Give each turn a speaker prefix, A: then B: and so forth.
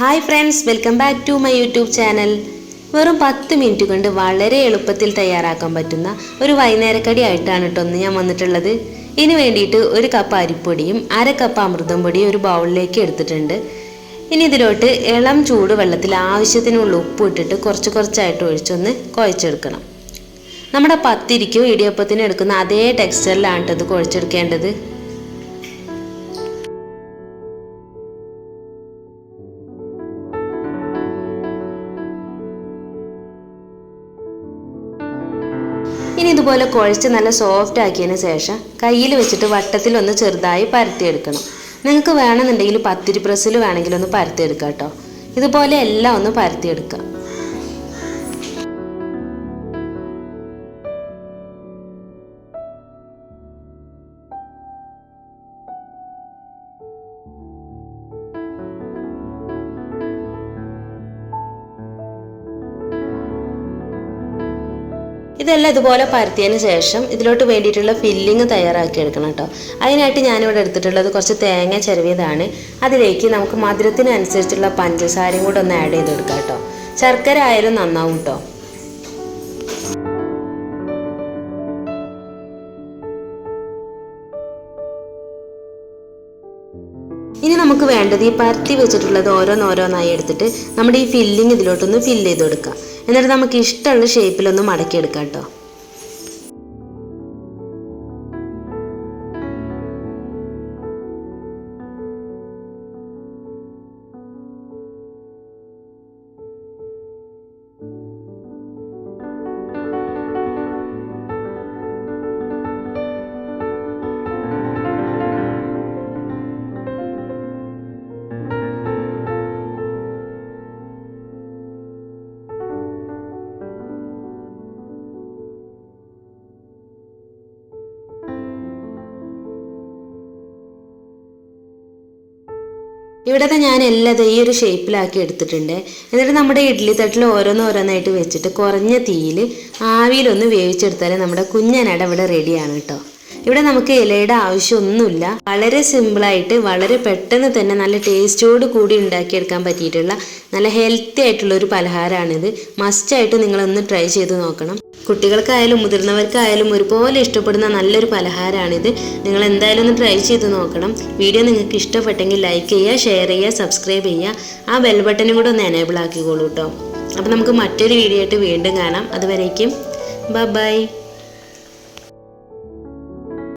A: Hi friends welcome back to my YouTube channel വെറും പത്ത് minute കൊണ്ട് വളരെ എളുപ്പത്തിൽ തയ്യാറാക്കാൻ പറ്റുന്ന ഒരു വൈകുന്നേരക്കടി ആയിട്ടാണ് കേട്ടോ ഒന്ന് ഞാൻ വന്നിട്ടുള്ളത്. ഇതിന് വേണ്ടിയിട്ട് ഒരു കപ്പ് അരിപ്പൊടിയും അര കപ്പ് അമൃതം പൊടിയും ഒരു ബൗളിലേക്ക് എടുത്തിട്ടുണ്ട്. ഇനി ഇതിലോട്ട് ഇളം ചൂട് വെള്ളത്തിൽ ആവശ്യത്തിനുള്ള ഉപ്പ് ഇട്ടിട്ട് കുറച്ച് കുറച്ചായിട്ട് ഒഴിച്ചൊന്ന് കുഴച്ചെടുക്കണം. നമ്മുടെ പത്തിരിക്കും ഇടിയപ്പത്തിനും എടുക്കുന്ന അതേ ടെക്സ്ചറിലാണ് ഇത് കുഴച്ചെടുക്കേണ്ടത്. ഇനി ഇതുപോലെ കുഴച്ച് നല്ല സോഫ്റ്റ് ആക്കിയതിന് ശേഷം കയ്യിൽ വെച്ചിട്ട് വട്ടത്തിൽ ഒന്ന് ചെറുതായി പരത്തിയെടുക്കണം. നിങ്ങൾക്ക് വേണമെന്നുണ്ടെങ്കിൽ പത്തിരി പ്രസ്സിൽ വേണമെങ്കിൽ ഒന്ന് പരത്തിയെടുക്കാം കേട്ടോ ഇതുപോലെ എല്ലാം ഒന്ന് പരത്തിയെടുക്കാം. ഇതെല്ലാം ഇതുപോലെ പരത്തിയതിന് ശേഷം ഇതിലോട്ട് വേണ്ടിയിട്ടുള്ള ഫില്ലിങ് തയ്യാറാക്കി എടുക്കണം കേട്ടോ. അതിനായിട്ട് ഞാനിവിടെ എടുത്തിട്ടുള്ളത് കുറച്ച് തേങ്ങ ചെരുവിയതാണ്. അതിലേക്ക് നമുക്ക് മധുരത്തിനനുസരിച്ചുള്ള പഞ്ചസാരയും കൂടെ ഒന്ന് ആഡ് ചെയ്ത് കൊടുക്കാം കേട്ടോ. ശർക്കര ആയാലും നന്നാവും കേട്ടോ. ഇനി നമുക്ക് വേണ്ടത് ഈ പരത്തി വെച്ചിട്ടുള്ളത് ഓരോന്നോരോന്നായി എടുത്തിട്ട് നമ്മുടെ ഈ ഫില്ലിങ് ഇതിലോട്ടൊന്ന് ഫില്ല് ചെയ്ത് കൊടുക്കാം എന്നിട്ട് നമുക്ക് ഇഷ്ടമുള്ള ഷേപ്പിലൊന്ന് മടക്കിയെടുക്കാം കേട്ടോ. ഇവിടത്തെ ഞാൻ എല്ലാം ഈ ഒരു ഷേപ്പിലാക്കി എടുത്തിട്ടുണ്ട്. എന്നിട്ട് നമ്മുടെ ഇഡ്ഡലി തട്ടിൽ ഓരോന്ന് ഓരോന്നായിട്ട് വെച്ചിട്ട് കുറഞ്ഞ തീയിൽ ആവിയിലൊന്ന് വേവിച്ചെടുത്താൽ നമ്മുടെ കുഞ്ഞനട ഇവിടെ റെഡിയാണ് കേട്ടോ. ഇവിടെ നമുക്ക് ഇലയുടെ ആവശ്യമൊന്നുമില്ല. വളരെ സിമ്പിളായിട്ട് വളരെ പെട്ടെന്ന് തന്നെ നല്ല ടേസ്റ്റോട് കൂടി ഉണ്ടാക്കിയെടുക്കാൻ പറ്റിയിട്ടുള്ള നല്ല ഹെൽത്തി ആയിട്ടുള്ള ഒരു പലഹാരമാണിത്. മസ്റ്റായിട്ട് നിങ്ങളൊന്ന് ട്രൈ ചെയ്ത് നോക്കണം. കുട്ടികൾക്കായാലും മുതിർന്നവർക്കായാലും ഒരുപോലെ ഇഷ്ടപ്പെടുന്ന നല്ലൊരു പലഹാരമാണിത്. നിങ്ങൾ എന്തായാലും ഒന്ന് ട്രൈ ചെയ്ത് നോക്കണം. വീഡിയോ നിങ്ങൾക്ക് ഇഷ്ടപ്പെട്ടെങ്കിൽ ലൈക്ക് ചെയ്യുക ഷെയർ ചെയ്യുക സബ്സ്ക്രൈബ് ചെയ്യുക. ആ ബെൽ ബട്ടനും കൂടെ ഒന്ന് എനേബിൾ ആക്കിക്കോളൂ കേട്ടോ അപ്പോൾ നമുക്ക് മറ്റൊരു വീഡിയോ ആയിട്ട് വീണ്ടും കാണാം. അതുവരേക്കും ബൈ